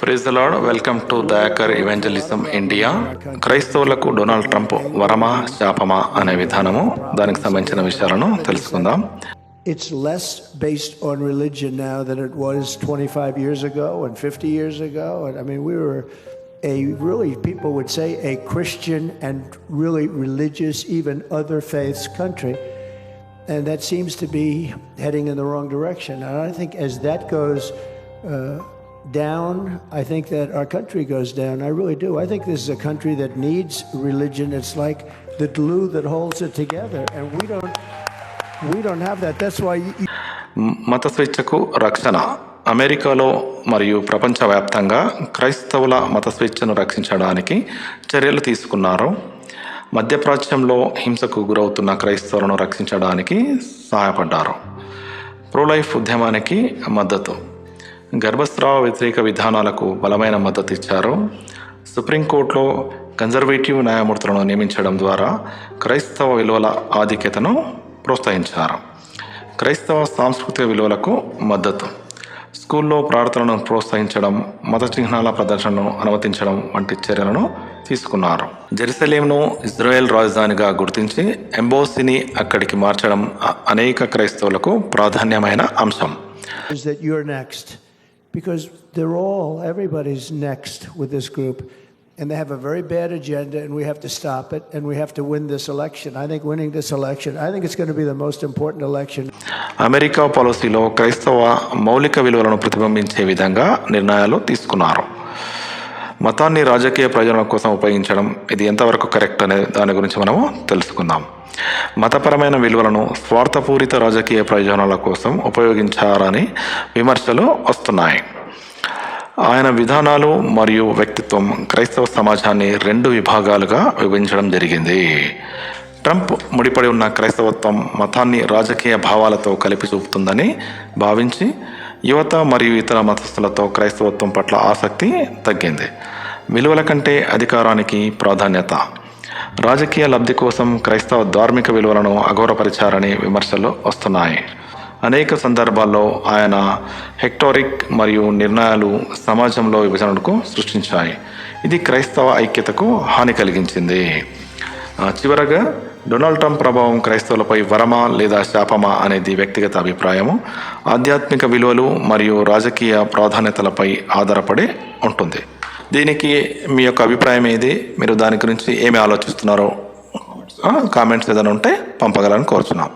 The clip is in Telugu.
Praise Lord welcome to Dayakar evangelism India క్రైస్తవులకు డొనాల్డ్ ట్రంప్ వరమా శాపమా అనే విధానము దానికి సంబంధించిన విషయాలను తెలుసుకుందాం It's less based on religion now than it was 25 years ago and 50 years ago. And I mean, we were a really, people would say, a Christian and really religious, even other faiths country. And that seems to be heading in the wrong direction. And I think as that goes uh, down, I think that our country goes down. I really do. I think this is a country that needs religion. It's like the glue that holds it together. And we don't. We don't have that. That's why you, మత స్వేచ్ఛకు రక్షణ అమెరికాలో మరియు ప్రపంచవ్యాప్తంగా క్రైస్తవుల మత స్వేచ్ఛను రక్షించడానికి చర్యలు తీసుకున్నారు మధ్యప్రాచ్యంలో హింసకు గురవుతున్న క్రైస్తవులను రక్షించడానికి సహాయపడ్డారు ప్రోలైఫ్ ఉద్యమానికి మద్దతు గర్భస్రావ వ్యతిరేక విధానాలకు బలమైన మద్దతు ఇచ్చారు. సుప్రీంకోర్టులో కన్జర్వేటివ్ న్యాయమూర్తులను నియమించడం ద్వారా క్రైస్తవ విలువల ఆధిక్యతను ప్రోత్సహించారు. క్రైస్తవ సాంస్కృతిక విలువలకు మద్దతు. స్కూల్లో ప్రార్థనలను ప్రోత్సహించడం మత చిహ్నాల ప్రదర్శనను అనుమతించడం వంటి చర్యలను తీసుకున్నారు. జెరూసలేంను ఇజ్రాయెల్ రాజధానిగా గుర్తించి ఎంబోసిని అక్కడికి మార్చడం అనేక క్రైస్తవులకు ప్రాధాన్యమైన అంశం. because they're all everybody's next with this group and they have a very bad agenda and we have to stop it and we have to win this election i think winning this election i think it's going to be the most important election America పాలసీలో క్రైస్తవ మౌలిక విలువలను ప్రతిబింబించే విధంగా నిర్ణయాలు తీసుకున్నారు మతాన్ని రాజకీయ ప్రయోజనం కోసం ఉపయోగించడం ఇది ఎంతవరకు కరెక్ట్ అనే దాని గురించి మనము తెలుసుకుందాం. మతపరమైన విలువలను స్వార్థపూరిత రాజకీయ ప్రయోజనాల కోసం ఉపయోగించారని విమర్శలు వస్తున్నాయి. ఆయన విధానాలు మరియు వ్యక్తిత్వం క్రైస్తవ సమాజాన్ని రెండు విభాగాలుగా విభజించడం జరిగింది. ట్రంప్ ముడిపడి ఉన్న క్రైస్తవత్వం మతాన్ని రాజకీయ భావాలతో కలిపి చూపుతుందని భావించి యువత మరియు ఇతర మతస్థులతో క్రైస్తవత్వం పట్ల ఆసక్తి తగ్గింది. విలువల కంటే అధికారానికి ప్రాధాన్యత. రాజకీయ లబ్ధి కోసం క్రైస్తవ ధార్మిక విలువలను అఘోరపరిచారని విమర్శలు వస్తున్నాయి. అనేక సందర్భాల్లో ఆయన హెక్టోరిక్ మరియు నిర్ణయాలు సమాజంలో విభజనకు సృష్టించాయి. ఇది క్రైస్తవ ఐక్యతకు హాని కలిగించింది. చివరగా డొనాల్డ్ ట్రంప్ ప్రభావం క్రైస్తవులపై వరమా లేదా శాపమా అనేది వ్యక్తిగత అభిప్రాయము ఆధ్యాత్మిక విలువలు మరియు రాజకీయ ప్రాధాన్యతలపై ఆధారపడి ఉంటుంది. దీనికి మీ యొక్క అభిప్రాయం ఏది? మీరు దాని గురించి ఏమి ఆలోచిస్తున్నారో కామెంట్స్ ఏదైనా ఉంటే పంపగలని కోరుచున్నాం.